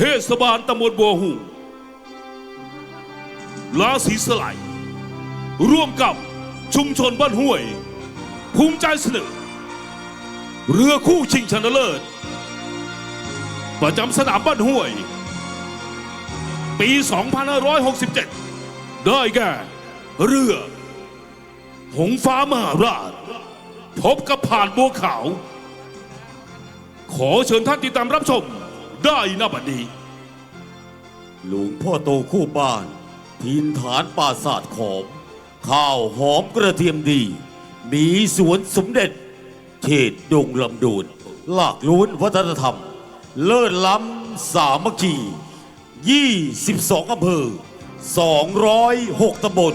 เทศบาลตำบลบัวหูลาสีสไลยร่วมกับชุมชนบ้านห้วย ภูมิใจเสนอ เรือคู่ชิงชนะเลิศ ประจำสนามบ้านห้วย ปี 2567 ได้แก่ เรือ หงฟ้ามหาราช พบกับผ่านบัวขาว ขอเชิญท่านติดตามรับชม ได้ณบัดนี้ หลวงพ่อโตคู่บ้านทินฐานปราศาสาทขอม ข้าวหอมกระเทียมดี มีสวนสมเด็จ เขตดงลำดูนหลากล้วนวัฒนธรรม เลิศล้ำสามัคคี 22อำเภอ 206ตำบล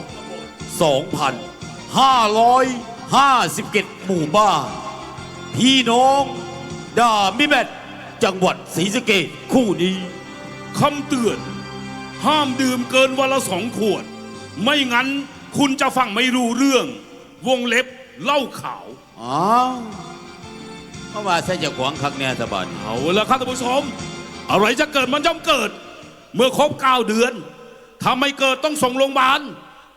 2,557 หมู่บ้าน พี่น้อง ดามิแมท จังหวัดศรีสะเกษคู่นี้คำเตือน ห้ามดื่มเกินวันละสองขวด ไม่งั้นคุณจะฟังไม่รู้เรื่อง วงเล็บเหล้าขาวอ้าวเข้ามาใส่จะขวางคักแน่ตะบันเอาละครับท่านผู้ชม อะไรจะเกิดมันย่อมเกิด เมื่อครบเก้าเดือนถ้าไม่เกิดต้องส่งโรงพยาบาล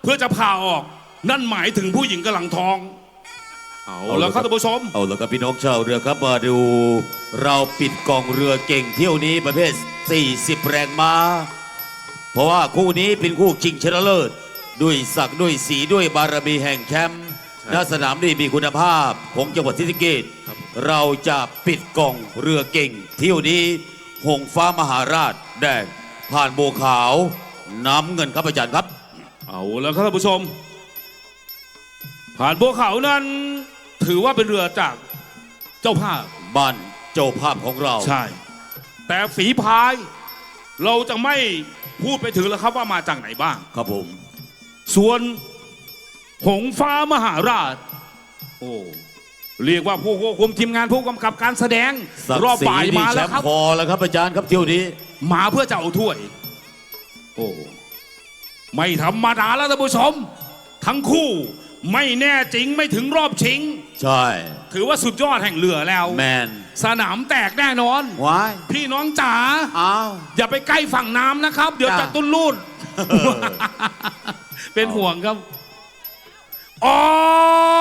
เพื่อจะผ่าออก นั่นหมายถึงผู้หญิงกำลังท้อง เอาละครับท่านผู้ชม เอาละครับพี่น้องชาวเรือครับมาดูเราปิดกองเรือเก่งเที่ยวนี้ประเภท 40 แรงม้า เพราะว่าคู่นี้เป็นคู่ชิงชนะเลิศด้วยศักดิ์ด้วยสีด้วยบารมีแห่งแชมป์ณสนามนี้มีคุณภาพของจังหวัดศรีสะเกษเราจะปิดกองเรือเก่ง เที่ยวนี้หงฟ้ามหาราชแดงผ่านโบวขาวน้ำเงินครับอาจารย์ครับ เอาละครับท่านผู้ชม ผ่านบัวเขานั้น ถือว่าเป็นเรือจากเจ้าภาพบ้านเจ้าภาพของเรา ใช่ แต่ฝีพาย เราจะไม่พูดไปถึงแล้วครับว่ามาจากไหนบ้าง ครับผม ส่วนหงฟ้ามหาราช โอ้เรียกว่าผู้ควบคุมทีมงานผู้กำกับการแสดง ศักรอบดิ์ศรีบ่ายนี่มาแชแล้วมครับป์พอแล้วครับอาจารย์ครับเที่ยวนี้ มาเพื่อจะเอาถ้วย โอ้ ไม่ธรรมดาแล้วท่านผู้ชม ทั้งคู่ ไม่แน่จริงไม่ถึงรอบชิง ใช่ ถือว่าสุดยอดแห่งเรือแล้ว แมนสนามแตกแน่นอน ว้ายพี่น้องจ๋าอ้าว อย่าไปใกล้ฝั่งน้ำนะครับ เดี๋ยวจ้ะ จะตุ้นลูด เป็นห่วงครับ ออก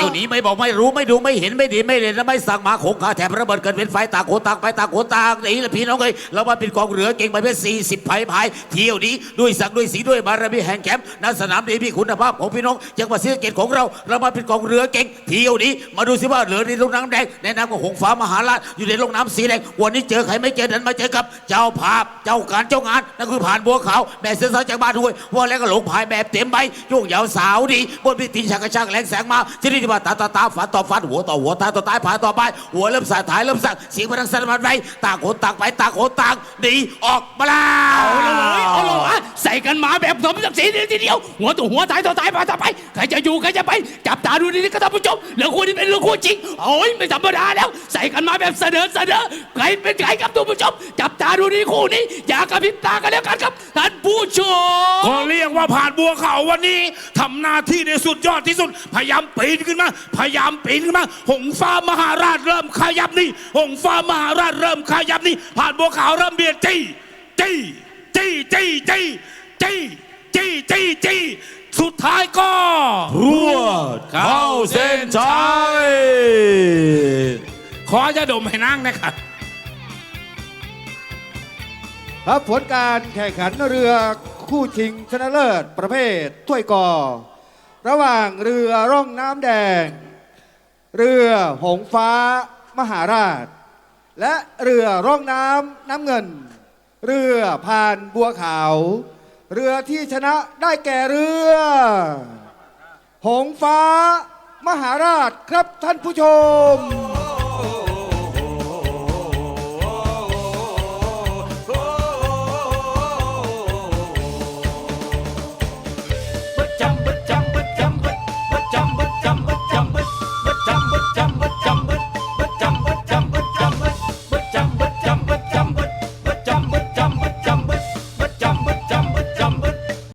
ที่ยวนี้ไม่บอกไม่รู้ไม่ดูไม่เห็นไม่ดีไม่เด่นและไม่สั่งหมาโขงขาแถบระเบิดเกิดเป็นไฟตางโขต่างไปต่างโขต่างนี่แหละพี่น้องเอ้ยเรามาเป็นกองเรือเก่งไประเภท40พายพายเที่ยวนี้ด้วยสักดิ์ด้วยสีด้วยบารมีแห่งแคมป์ณสนามนี้พี่คุณภาพของพี่น้องจังหวัดศรีสะเกษของเรา เรามาเป็นกองเรือเก่งเที่ยวนี้มาดูสิว่าเรือในลงน้ำแดงในน้ำของหงฟ้ามหาราชอยู่ในลงน้ำสีแดงวันนี้เจอใครไม่เจอนั้นมาเจอกับ เจ้าภาพเจ้าการเจ้างานนั่นคือผ่านบัวขาวแม่เสือสาวจากบ้านห้วยว่าแล้วก็หลงพายแบบเต็มใบช่วงยาวสาวดีบนพิธีชักกระชากแรงแสงมาที่นี่ว่าตาตาตาฝันต่อฝันหัวต่อหัวตาต่อตายผาต่อไปหัวเริ่มสายถ่ายเริ่มสั่งเสียงพลังสั่นมันไปต่างคนต่างไปต่างคนต่างดีออกมาแล้วเอาเลยเอาลย กันมาแบบสมศักดิ์ศรีทีเดียว หัวตัวหัวตายตัวตายมาต่อไปใครจะอยู่ใครจะไป จับตาดูดีๆก็ท่านผู้ชมเรื่องคู่นี้เป็นเรื่องคู่จริงโอ้ยไม่ธรรมดาแล้ว ใส่กันมาแบบเสนอเสนอใครเป็นใครครับท่านผู้ชม จับตาดูดีคู่นี้ อย่ากระพริบตากันแล้วกันครับท่านผู้ชมก็เรียกว่าผ่านบัวเขาวันนี้ทำหน้าที่ในสุดยอดที่สุด พยายามปีนขึ้นมา พยายามปีนขึ้นมา หงฟ้ามหาราชเริ่มขยับนี่ หงฟ้ามหาราชเริ่มขยับนี่ ผ่านบัวขาวเริ่มเบียดจี้จี้จี้จี้จี้ จี้จี้จี้จี้สุดท้ายก็รวดเข้าเส้นชัยขอจะดมให้นั่งนะครับครับผลการแข่งขันเรือคู่ชิงชนะเลิศประเภทถ้วยกอ ระหว่างเรือร่องน้ำแดง เรือหงฟ้ามหาราช และเรือร่องน้ำน้ำเงิน เรือพานบัวขาว เรือที่ชนะได้แก่เรือ หงฟ้ามหาราชครับท่านผู้ชม